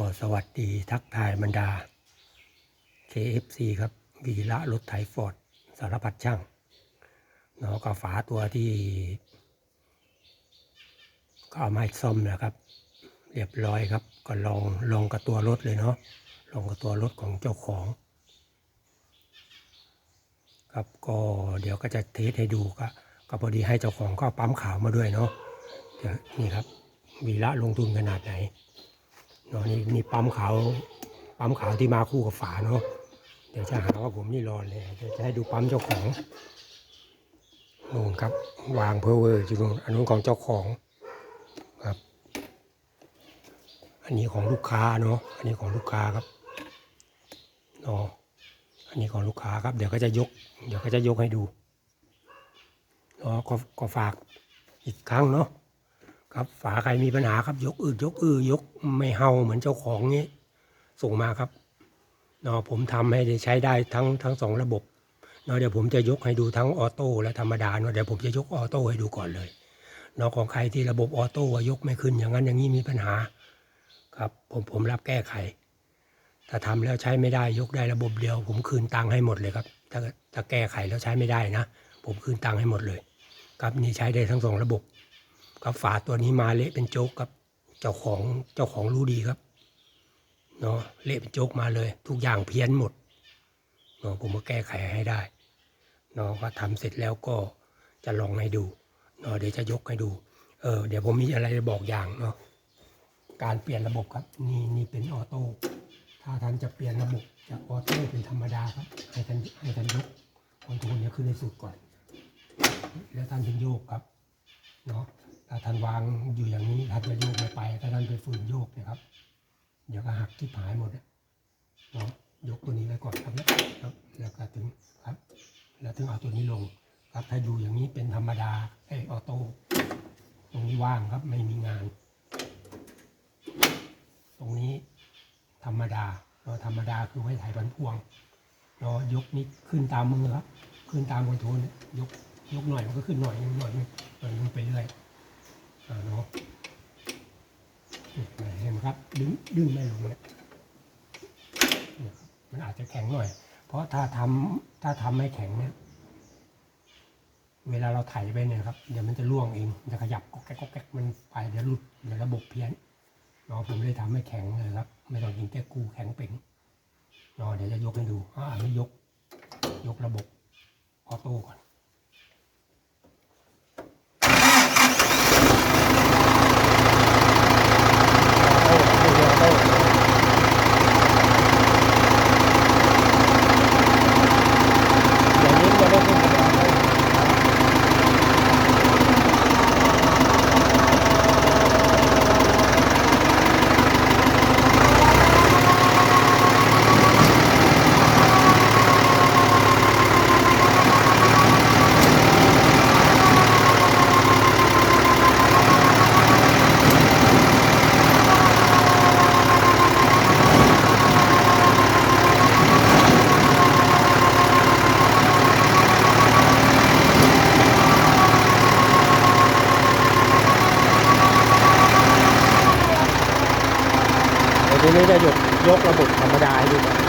ก็สวัสดีทักทายบรรดา KFC ครับวีระรถไถฟอร์ดสารพัดช่างเนาะก็ฝาตัวที่ ก็เอามาให้ซ่อมนะครับ เรียบร้อยครับ ก็ลองลองกับตัวรถเลยเนาะลองกับตัวรถของเจ้าของ ครับก็เดี๋ยวก็จะเทสให้ดูก็ก็พอดีให้เจ้าของก็ปั๊มขาวมาด้วยเนาะเดี๋ยวนี่ครับวีระลงทุนขนาดไหน เนาะนี่นี่ปั๊มขาวปั๊มขาวที่มาคู่กับฝาเนาะเดี๋ยวจะหาว่าผมนี่รอนเลยเดี๋ยวจะให้ดูปั๊มเจ้าของนู่นครับ วางเพอเวอร์อยู่นู่นอันนู้นของเจ้าของครับ อันนี้ของลูกค้าเนาะอันนี้ของลูกค้าครับเนาะอันนี้ของลูกค้าครับ เดี๋ยวก็จะยก เดี๋ยวก็จะยกให้ดูเนาะก็ก็ฝากอีกครั้งเนาะ ครับฝาใครมีปัญหาครับ ยกอืดยกอือยกไม่เฮาเหมือนเจ้าของนี้ส่งมาครับเนาะผมทำให้ใช้ได้ทั้งทั้งสองระบบเนาะเดี๋ยวผมจะยกให้ดูทั้งออโต้และธรรมดาเนาะเดี๋ยวผมจะยกออโต้ให้ดูก่อนเลยเนาะของใครที่ระบบออโต้ยกไม่ขึ้น อย่างนั้นอย่างนี้มีปัญหา ครับ ผมผมรับแก้ไข ถ้าทำแล้วใช้ไม่ได้ยกได้ระบบเดียว ผมคืนตังค์ให้หมดเลยครับ ถ้าถ้าแก้ไขแล้วใช้ไม่ได้นะ ผมคืนตังค์ให้หมดเลย ครับนี่ใช้ได้ทั้งสองระบบ ครับฝาตัวนี้มาเละเป็นโจ๊กครับ เจ้าของเจ้าของรู้ดีครับเนาะเละเป็นโจ๊กมาเลย ทุกอย่างเพี้ยนหมดเนาะผมก็แก้ไขให้ได้เนาะก็ทำเสร็จแล้วก็จะลองให้ดูเนาะเดี๋ยวจะยกให้ดูเออเดี๋ยวผมมีอะไรจะบอกอย่างเนาะการเปลี่ยนระบบครับ นี่นี่เป็นออโต้ถ้าท่านจะเปลี่ยนระบบจากออโต้เป็นธรรมดาครับให้ท่านให้ท่านยกคอนโทรลเนี่ยขึ้นในสุดก่อน แล้วท่านถึงโยกครับเนาะ ถ้าท่านวางอยู่อย่างนี้ท่านจะโยกไม่ไป ถ้าท่านไปฝืนโยกนะครับ เดี๋ยวก็หักที่ผายหมดเนาะยกตัวนี้ไว้ก่อนครับครับ แล้วก็ถึงครับ แล้วถึงเอาตัวนี้ลงครับ ถ้าอยู่อย่างนี้เป็นธรรมดาไอออโต้ตรงนี้ว่างครับไม่มีงาน ตรงนี้ธรรมดาเนาะธรรมดาคือไว้ถ่ายบันพวงเนาะยกนี้ขึ้นตามมือครับ ขึ้นตามคอนโทรลยกยกหน่อยมันก็ขึ้นหน่อยนึงหน่อยนึงหน่อยไปเรื่อย เนาะเห็นไหมครับดึงดึงไม่ลงเนี่ยเนี่ยมันอาจจะแข็งหน่อย เพราะถ้าทำถ้าทำไม่แข็งเนี่ย เวลาเราไถไปเนี่ยครับ เดี๋ยวมันจะล่วงเองจะขยับก็แก๊กก็แก๊กมันไปเดี๋ยวหลุดเดี๋ยวระบบเพี้ยนเนาะผมเลยทำให้แข็งเลยครับ ไม่ต้องยิงแก้กูแข็งเป่งเนาะเดี๋ยวจะยกให้ดูอ่าอันนี้ยก ยกระบบออโต้ก่อน อย่างนี้จะได้ขึ้นมาได้เดี๋ยวที นี้จะหยุดยกระบบธรรมดาให้ดู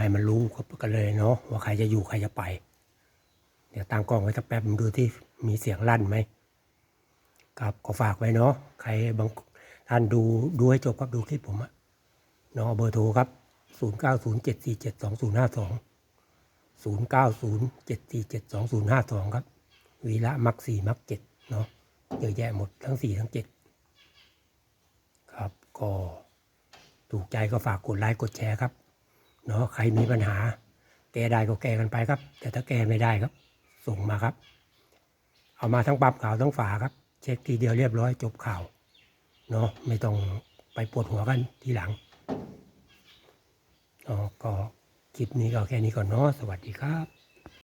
ให้มันรู้ก่อนาะว่าใครจะอยู่ใครจะไป เดี๋ยวตั้งกล้องไว้สักแป๊บนึงดูที่มีเสียงลั่นไหมครับก็ฝากไว้เนาะใครบางท่านดูดูให้จบครับดูคลิปผมอะเนาะเบอร์โทรครับ 0 9 0 7 4 7 2 0 5 2 0 9 0 7 4 7 2 0 5 2 ครับ วีระมักสี่มักเจ็ดเนาะเยอะแยะหมดทั้งสี่ทั้งเจ็ดครับก็ถูกใจก็ฝากกดไลค์กดแชร์ครับ เนาะใครมีปัญหา แก้ได้ก็แก้กันไปครับ แต่ถ้าแก้ไม่ได้ครับ ส่งมาครับ เอามาทั้งปั๊บข่าวทั้งฝาครับ เช็คทีเดียวเรียบร้อยจบข่าวเนาะไม่ต้องไปปวดหัวกันทีหลังเนาะก็คลิปนี้ก็แค่นี้ก่อนเนาะสวัสดีครับ